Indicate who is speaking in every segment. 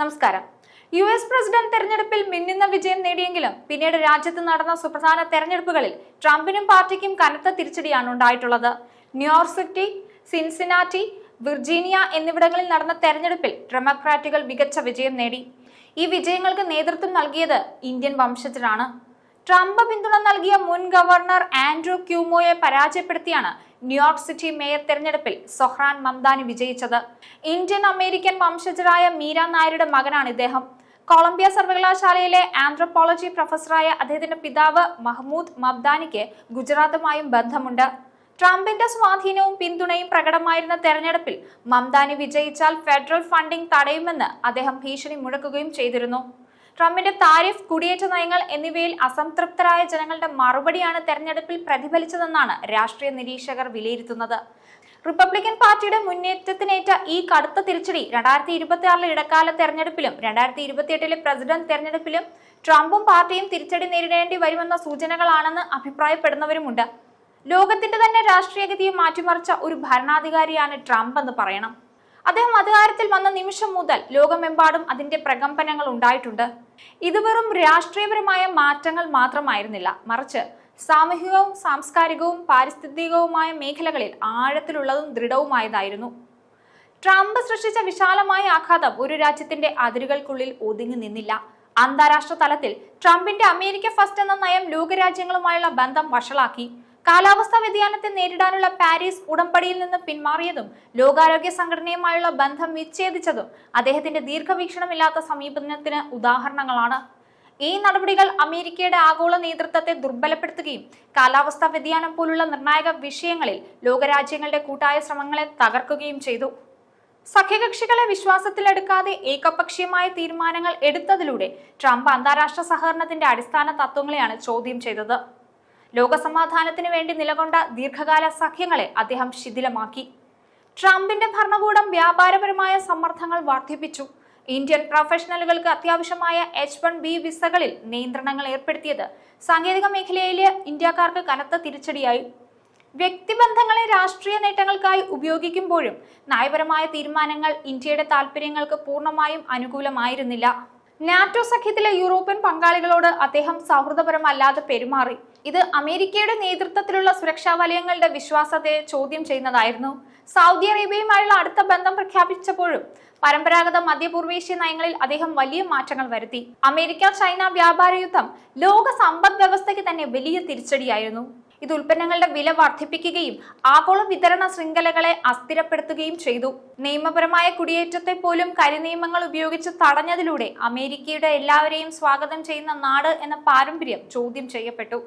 Speaker 1: നമസ്കാരം. U S president തെരഞ്ഞെടുപ്പിൽ മിന്നുന്ന വിജയം നേടിയെങ്കിലും പിന്നീട് രാജ്യത്ത് നടന്ന സുപ്രധാന തെരഞ്ഞെടുപ്പുകളിൽ ട്രംപിനും പാർട്ടിക്കും കനത്ത തിരിച്ചടിയാണ് ഉണ്ടായിട്ടുള്ളത്. ന്യൂയോർക്ക് സിറ്റി സിൻസിനാറ്റി വിർജീനിയ എന്നിവിടങ്ങളിൽ നടന്ന തെരഞ്ഞെടുപ്പിൽ ഡെമോക്രാറ്റുകൾ മികച്ച വിജയം നേടി. ഈ വിജയങ്ങൾക്ക് നേതൃത്വം നൽകിയത് ഇന്ത്യൻ വംശജരാണ്. ട്രംപ് പിന്തുണ നൽകിയ മുൻ ഗവർണർ ആൻഡ്രൂ ക്യൂമോയെ പരാജയപ്പെടുത്തിയാണ് ന്യൂയോർക്ക് സിറ്റി മേയർ തെരഞ്ഞെടുപ്പിൽ സൊഹ്റാൻ മംദാനി വിജയിച്ചത്. ഇന്ത്യൻ അമേരിക്കൻ വംശജരായ മീര നായരുടെ മകനാണ് ഇദ്ദേഹം. കൊളംബിയ സർവകലാശാലയിലെ ആന്ത്രോപോളജി പ്രൊഫസറായ അദ്ദേഹത്തിന്റെ പിതാവ് മഹ്മൂദ് മബ്ദാനിക്ക് ഗുജറാത്തുമായും ബന്ധമുണ്ട്. ട്രംപിന്റെ സ്വാധീനവും പിന്തുണയും പ്രകടമായിരുന്ന തെരഞ്ഞെടുപ്പിൽ മംദാനി വിജയിച്ചാൽ ഫെഡറൽ ഫണ്ടിംഗ് തടയുമെന്ന് അദ്ദേഹം ഭീഷണി മുഴക്കുകയും ചെയ്തിരുന്നു. ട്രംപിന്റെ താരിഫ് കുടിയേറ്റ നയങ്ങൾ എന്നിവയിൽ അസംതൃപ്തരായ ജനങ്ങളുടെ മറുപടിയാണ് തെരഞ്ഞെടുപ്പിൽ പ്രതിഫലിച്ചതെന്നാണ് രാഷ്ട്രീയ നിരീക്ഷകർ വിലയിരുത്തുന്നത്. റിപ്പബ്ലിക്കൻ പാർട്ടിയുടെ മുന്നേറ്റത്തിനേറ്റ ഈ കടുത്ത തിരിച്ചടി രണ്ടായിരത്തി ഇരുപത്തി ആറിലെ ഇടക്കാല തെരഞ്ഞെടുപ്പിലും രണ്ടായിരത്തി ഇരുപത്തിയെട്ടിലെ പ്രസിഡന്റ് തെരഞ്ഞെടുപ്പിലും ട്രംപും പാർട്ടിയും തിരിച്ചടി നേരിടേണ്ടി വരുമെന്ന സൂചനകളാണെന്ന് അഭിപ്രായപ്പെടുന്നവരുമുണ്ട്. ലോകത്തിന്റെ തന്നെ രാഷ്ട്രീയഗതിയെ മാറ്റിമറിച്ച ഒരു ഭരണാധികാരിയാണ് ട്രംപ് എന്ന് പറയണം. അദ്ദേഹം അധികാരത്തിൽ വന്ന നിമിഷം മുതൽ ലോകമെമ്പാടും അതിന്റെ പ്രകമ്പനങ്ങൾ ഉണ്ടായിട്ടുണ്ട്. ഇത് വെറും രാഷ്ട്രീയപരമായ മാറ്റങ്ങൾ മാത്രമായിരുന്നില്ല. മറിച്ച് സാമൂഹികവും സാംസ്കാരികവും പാരിസ്ഥിതികവുമായ മേഖലകളിൽ ആഴത്തിലുള്ളതും ദൃഢവുമായതായിരുന്നു. ട്രംപ് സൃഷ്ടിച്ച വിശാലമായ ആഘാതം ഒരു രാജ്യത്തിന്റെ അതിരുകൾക്കുള്ളിൽ ഒതുങ്ങി നിന്നില്ല. അന്താരാഷ്ട്ര തലത്തിൽ ട്രംപിന്റെ അമേരിക്ക ഫസ്റ്റ് എന്ന നയം ലോകരാജ്യങ്ങളുമായുള്ള ബന്ധം വഷളാക്കി. കാലാവസ്ഥാ വ്യതിയാനത്തെ നേരിടാനുള്ള പാരീസ് ഉടമ്പടിയിൽ നിന്ന് പിന്മാറിയതും ലോകാരോഗ്യ സംഘടനയുമായുള്ള ബന്ധം വിച്ഛേദിച്ചതും അദ്ദേഹത്തിന്റെ ദീർഘവീക്ഷണമില്ലാത്ത സമീപനത്തിന് ഉദാഹരണങ്ങളാണ്. ഈ നടപടികൾ അമേരിക്കയുടെ ആഗോള നേതൃത്വത്തെ ദുർബലപ്പെടുത്തുകയും കാലാവസ്ഥാ വ്യതിയാനം പോലുള്ള നിർണായക വിഷയങ്ങളിൽ ലോകരാജ്യങ്ങളുടെ കൂട്ടായ ശ്രമങ്ങളെ തകർക്കുകയും ചെയ്തു. സഖ്യകക്ഷികളെ വിശ്വാസത്തിലെടുക്കാതെ ഏകപക്ഷീയമായ തീരുമാനങ്ങൾ എടുത്തതിലൂടെ ട്രംപ് അന്താരാഷ്ട്ര സഹകരണത്തിന്റെ അടിസ്ഥാന തത്വങ്ങളെയാണ് ചോദ്യം ചെയ്തത്. ലോകസമാധാനത്തിന് വേണ്ടി നിലകൊണ്ട ദീർഘകാല സഖ്യങ്ങളെ അദ്ദേഹം ശിഥിലമാക്കി. ട്രംപിന്റെ ഭരണകൂടം വ്യാപാരപരമായ സമ്മർദ്ദങ്ങൾ വർദ്ധിപ്പിച്ചു. ഇന്ത്യൻ പ്രൊഫഷണലുകൾക്ക് അത്യാവശ്യമായ എച്ച് വൺ ബി വിസകളിൽ നിയന്ത്രണങ്ങൾ ഏർപ്പെടുത്തിയത് സാങ്കേതിക മേഖലയിലെ ഇന്ത്യക്കാർക്ക് കനത്ത തിരിച്ചടിയായി. വ്യക്തിബന്ധങ്ങളെ രാഷ്ട്രീയ നേട്ടങ്ങൾക്കായി ഉപയോഗിക്കുമ്പോഴും നയപരമായ തീരുമാനങ്ങൾ ഇന്ത്യയുടെ താൽപര്യങ്ങൾക്ക് പൂർണമായും അനുകൂലമായിരുന്നില്ല. നാറ്റോ സഖ്യത്തിലെ യൂറോപ്യൻ പങ്കാളികളോട് അദ്ദേഹം സൗഹൃദപരമല്ലാതെ പെരുമാറി. ഇത് അമേരിക്കയുടെ നേതൃത്വത്തിലുള്ള സുരക്ഷാ വലയങ്ങളുടെ വിശ്വാസത്തെ ചോദ്യം ചെയ്യുന്നതായിരുന്നു. സൗദി അറേബ്യയുമായുള്ള അടുത്ത ബന്ധം പ്രഖ്യാപിച്ചപ്പോഴും പരമ്പരാഗത മധ്യപൂർവേഷ്യ നയങ്ങളിൽ അദ്ദേഹം വലിയ മാറ്റങ്ങൾ വരുത്തി. അമേരിക്ക ചൈന വ്യാപാര യുദ്ധം ലോക സമ്പദ് വ്യവസ്ഥയ്ക്ക് തന്നെ വലിയ തിരിച്ചടിയായിരുന്നു. ഇത് ഉൽപ്പന്നങ്ങളുടെ വില വർദ്ധിപ്പിക്കുകയും ആഗോള വിതരണ ശൃംഖലകളെ അസ്ഥിരപ്പെടുത്തുകയും ചെയ്തു. നിയമപരമായ കുടിയേറ്റത്തെ പോലും കരിനിയമങ്ങൾ ഉപയോഗിച്ച് തടഞ്ഞതിലൂടെ അമേരിക്കയുടെ എല്ലാവരെയും സ്വാഗതം ചെയ്യുന്ന നാട് എന്ന പാരമ്പര്യം ചോദ്യം ചെയ്യപ്പെട്ടു.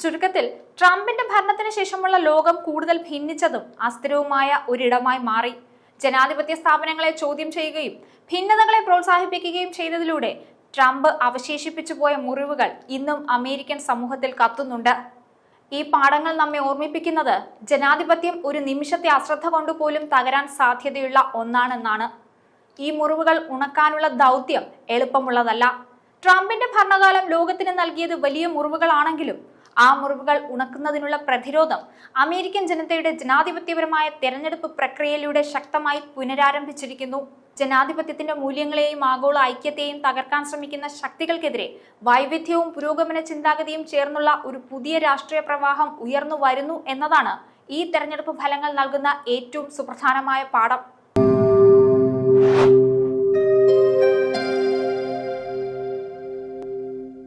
Speaker 1: ചുരുക്കത്തിൽ ട്രംപിന്റെ ഭരണത്തിന് ശേഷമുള്ള ലോകം കൂടുതൽ ഭിന്നിച്ചതും അസ്ഥിരവുമായ ഒരിടമായി മാറി. ജനാധിപത്യ സ്ഥാപനങ്ങളെ ചോദ്യം ചെയ്യുകയും ഭിന്നതകളെ പ്രോത്സാഹിപ്പിക്കുകയും ചെയ്തതിലൂടെ ട്രംപ് അവശേഷിപ്പിച്ചു പോയ മുറിവുകൾ ഇന്നും അമേരിക്കൻ സമൂഹത്തിൽ കത്തുന്നുണ്ട്. ഈ പാഠങ്ങൾ നമ്മെ ഓർമ്മിപ്പിക്കുന്നത് ജനാധിപത്യം ഒരു നിമിഷത്തെ അശ്രദ്ധ കൊണ്ടുപോലും തകരാൻ സാധ്യതയുള്ള ഒന്നാണെന്നാണ്. ഈ മുറിവുകൾ ഉണക്കാനുള്ള ദൗത്യം എളുപ്പമുള്ളതല്ല. ട്രംപിന്റെ ഭരണകാലം ലോകത്തിന് നൽകിയത് വലിയ മുറിവുകളാണെങ്കിലും ആ മുറിവുകൾ ഉണക്കുന്നതിനുള്ള പ്രതിരോധം അമേരിക്കൻ ജനതയുടെ ജനാധിപത്യപരമായ തെരഞ്ഞെടുപ്പ് പ്രക്രിയയിലൂടെ ശക്തമായി പുനരാരംഭിച്ചിരിക്കുന്നു. ജനാധിപത്യത്തിന്റെ മൂല്യങ്ങളെയും ആഗോള ഐക്യത്തെയും തകർക്കാൻ ശ്രമിക്കുന്ന ശക്തികൾക്കെതിരെ വൈവിധ്യവും പുരോഗമന ചിന്താഗതിയും ചേർന്നുള്ള ഒരു പുതിയ രാഷ്ട്രീയ പ്രവാഹം ഉയർന്നു വരുന്നു എന്നതാണ് ഈ തെരഞ്ഞെടുപ്പ് ഫലങ്ങൾ നൽകുന്ന ഏറ്റവും സുപ്രധാനമായ പാഠം.